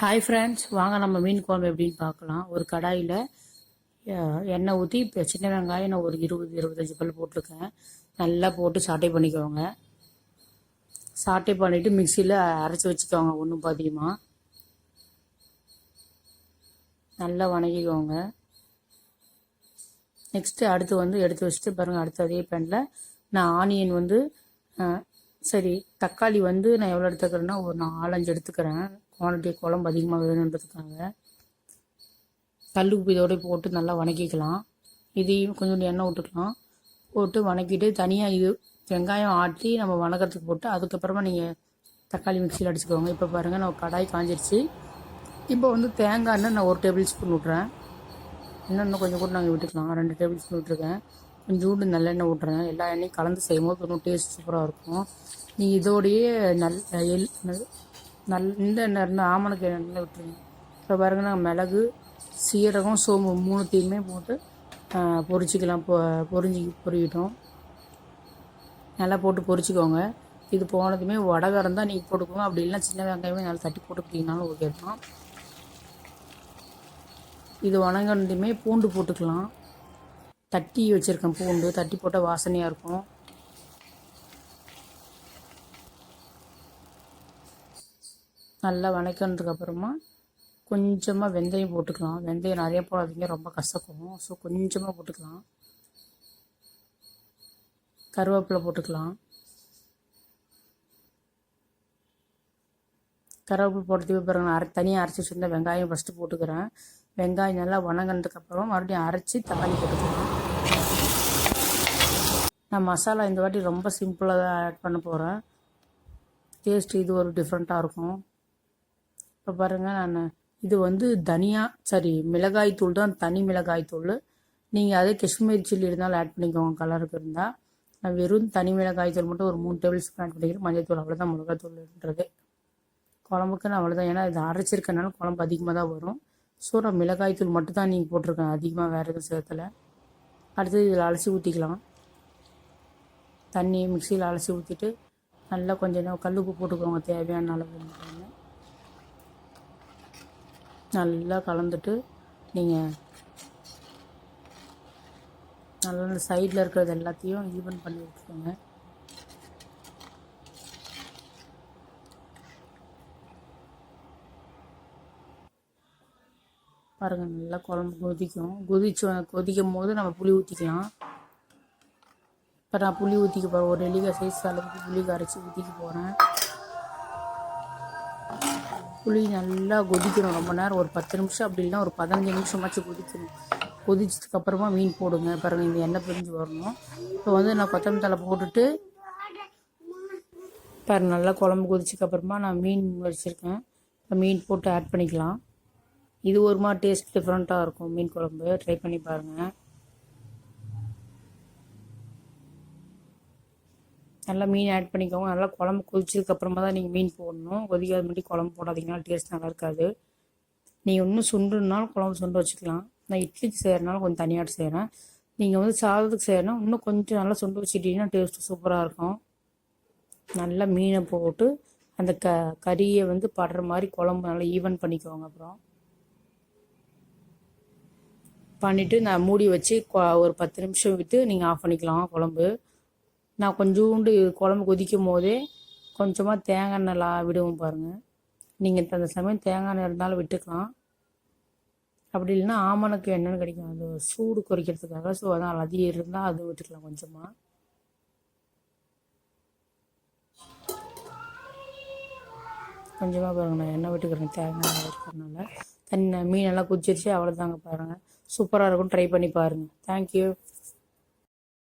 Hi friends வாங்க நம்ம மீன் குழம்பு எப்படின்னு பார்க்கலாம். ஒரு கடாயில் எண்ணெய் ஊற்றி இப்போ சின்ன வெங்காயம் நான் ஒரு இருபது இருபத்தஞ்சி பல் போட்டிருக்கேன். நல்லா போட்டு சாட்டை பண்ணிக்கோங்க. சாட்டை பண்ணிவிட்டு மிக்சியில் அரைச்சி வச்சுக்கோங்க ஒன்றும் பாதியமாக நல்லா வணக்கிக்கோங்க நெக்ஸ்ட்டு அடுத்து வந்து எடுத்து வச்சுட்டு பாருங்கள் அடுத்து அதே பேனில் நான் ஆனியன் வந்து சரி தக்காளி வந்து நான் எவ்வளோ எடுத்துக்கிறேன்னா ஒரு நாலஞ்சு எடுத்துக்கிறேன். குவான்டிட்டி குழம்பு அதிகமாக வேணுன்றதுக்காக கல்லுப்பு இதோட போட்டு நல்லா வணக்கிக்கலாம். இதையும் கொஞ்சோண்டு எண்ணெய் விட்டுக்கலாம். போட்டு வணக்கிட்டு தனியாக இது வெங்காயம் ஆட்டி நம்ம வணக்கறதுக்கு போட்டு அதுக்கப்புறமா நீங்கள் தக்காளி மிக்சியில் அடிச்சுக்கோங்க. இப்போ பாருங்கள் நான் கடாய் காஞ்சிருச்சு. இப்போ வந்து தேங்காய் எண்ணெய் நான் ஒரு டேபிள் ஸ்பூன் விட்றேன் இன்னும் இன்னும் கொஞ்சம் கூட நாங்கள் விட்டுக்கலாம். ரெண்டு டேபிள் ஸ்பூன் விட்டுருக்கேன். கொஞ்சோண்டு நல்லெண்ணெய் விட்றேன் எல்லா எண்ணெயும் கலந்து செய்யும் போது இன்னும் டேஸ்ட் சூப்பராக இருக்கும். நீங்கள் இதோடையே நல் எள் நல்- இந்த எண்ணெய் இருந்தால் ஆமணக்கு எண்ணெய் விட்டுருங்க. இப்போ பாருங்க நாங்கள் மிளகு சீரகம் சோம்பு மூணுத்தையுமே போட்டு பொரிச்சிக்கலாம். பொ பொரிஞ்சு பொரிக்கிட்டோம். நல்லா போட்டு பொரிச்சிக்கோங்க. இது போனதுமே வடகரம் தான் நீங்கள் போட்டுக்கோங்க. அப்படி இல்லைன்னா சின்ன வெங்காயமே நல்லா தட்டி போட்டுக்கிட்டீங்கனாலும் ஓகே தான் இது வணங்கினதுமே பூண்டு போட்டுக்கலாம். தட்டி வச்சுருக்கேன் பூண்டு. தட்டி போட்டால் வாசனையாக இருக்கும். நல்லா வணக்கினதுக்கு அப்புறமா கொஞ்சமாக வெந்தயம் போட்டுக்கலாம். வெந்தயம் நிறைய போடாதீங்க ரொம்ப கசக்கும். ஸோ கொஞ்சமாக போட்டுக்கலாம். கருவேப்பிலை போட்டுக்கலாம். கருவேப்பிலை போட்டதுக்கு பிறகு நான் அரை தனியாக அரைச்சி வச்சுருந்தேன் வெங்காயம் ஃபஸ்ட்டு போட்டுக்கிறேன். வெங்காயம் நல்லா வணங்கினதுக்கப்புறம் மறுபடியும் அரைச்சி தக்காளி போட்டுக்கலாம். நான் மசாலா இந்த வாட்டி ரொம்ப சிம்பிளாக தான் ஆட் பண்ண போகிறேன் டேஸ்ட் இது ஒரு டிஃப்ரெண்ட்டாக இருக்கும். இப்போ பாருங்கள் நான் இது வந்து தனியா சாரி மிளகாய் தூள் தான் தனி மிளகாய் தூள். நீங்கள் அதே காஷ்மீரி சில்லி இருந்தாலும் ஆட் பண்ணிக்கோங்க கலருக்கு இருந்தால் நான் வெறும் தனி மிளகாய் தூள் மட்டும் ஒரு மூணு டேபிள் ஸ்பூன் ஆட் பண்ணிக்கிறேன். மஞ்சள் தூள் அவ்வளோதான் மிளகாய் தூள்ன்றது குழம்புக்கு நான் அவ்வளோதான் ஏன்னா இது அரைச்சிருக்கனால குழம்பு அதிகமாக தான் வரும். ஸோ நான் மிளகாய் தூள் மட்டும் தான் நீங்கள் போட்டிருக்கேன். அதிகமாக வேறு எதுவும் சேர்த்தல. அடுத்தது இதில் அலசி ஊற்றிக்கலாம் தண்ணி மிக்சியில் அலசி ஊற்றிட்டு நல்லா கொஞ்சம் நேரம் கல் உப்பு போட்டுக்கோங்க தேவையான அளவு. நல்லா கலந்துட்டு நீங்கள் நல்லா இந்த சைடில் இருக்கிறது எல்லாத்தையும் ஈவன் பண்ணி வச்சுக்கோங்க. பாருங்கள் நல்லா குழம்பு கொதிக்கும். கொதிச்சு கொதிக்கும் போது நம்ம புளி ஊற்றிக்கலாம் இப்போ நான் புளி ஊற்றிக்க போகிறேன் ஒரு நெல்லிக்காய் சைஸ் அளவுக்கு புளி கரைச்சி ஊற்றிக்க போகிறேன் புளி நல்லா கொதிக்கணும் ரொம்ப நேரம். ஒரு பத்து நிமிஷம் அப்படி இல்லைன்னா ஒரு பதினஞ்சு நிமிஷமாச்சும் கொதிக்கணும். கொதிச்சதுக்கு அப்புறமா மீன் போடுங்க. பாருங்கள் இந்த எண்ணெய் பிரிஞ்சு வரணும். இப்போ வந்து நான் கொத்தமல்லி தலை போட்டுட்டு பாரு நல்லா குழம்பு கொதிச்சதுக்கு அப்புறமா நான் மீன் வச்சுருக்கேன். இப்போ மீன் போட்டு ஆட் பண்ணிக்கலாம். இது ஒரு மாதிரி டேஸ்ட் டிஃப்ரெண்ட்டாக இருக்கும் மீன் குழம்பு. ட்ரை பண்ணி பாருங்கள் நல்லா மீன் ஆட் பண்ணிக்கோங்க. நல்லா குழம்பு கொதிச்சதுக்கு அப்புறமா தான் நீங்கள் மீன் போடணும். கொதிக்காத மட்டும் குழம்பு போடாதீங்கன்னா டேஸ்ட் நல்லா இருக்காது. நீங்கள் இன்னும் சுண்டுனாலும் குழம்பு சுண்டு வச்சுக்கலாம். நான் இட்லிக்கு செய்கிறனால கொஞ்சம் தனியாக செய்கிறேன் நீங்கள் வந்து சாதத்துக்கு செய்யணும் இன்னும் கொஞ்சம் நல்லா சுண்டு வச்சுக்கிட்டீங்கன்னா டேஸ்ட்டு சூப்பராக இருக்கும். நல்லா மீனை போட்டு அந்த க கறியை வந்து படுற மாதிரி குழம்பு நல்லா ஈவன் பண்ணிக்கோங்க அப்புறம். பண்ணிவிட்டு நான் மூடி வச்சு ஒரு பத்து நிமிஷம் விட்டு நீங்கள் ஆஃப் பண்ணிக்கலாம் குழம்பு. நான் கொஞ்சோண்டு குழம்பு கொதிக்கும் போதே கொஞ்சமாக தேங்காய் எண்ணெய் லா விடுவோம் பாருங்கள் நீங்கள் அந்த சமயம் தேங்காய் எண்ணெய் இருந்தாலும் விட்டுக்கலாம். அப்படி இல்லைன்னா ஆமணக்கு என்னென்னு கிடைக்கும். அது சூடு குறைக்கிறதுக்காக ஸோ அதான் அதிகம் இருந்தால் அது விட்டுக்கலாம் கொஞ்சமாக கொஞ்சமாக பாருங்க நான் எண்ணெய் விட்டுக்கிறேன். தேங்காய் எண்ணெய் இருக்கிறதுனால. தண்ணி மீன் எல்லாம் குச்சிருச்சு அவ்வளோதாங்க பாருங்கள் சூப்பராக இருக்கும். ட்ரை பண்ணி பாருங்கள் தேங்க்யூ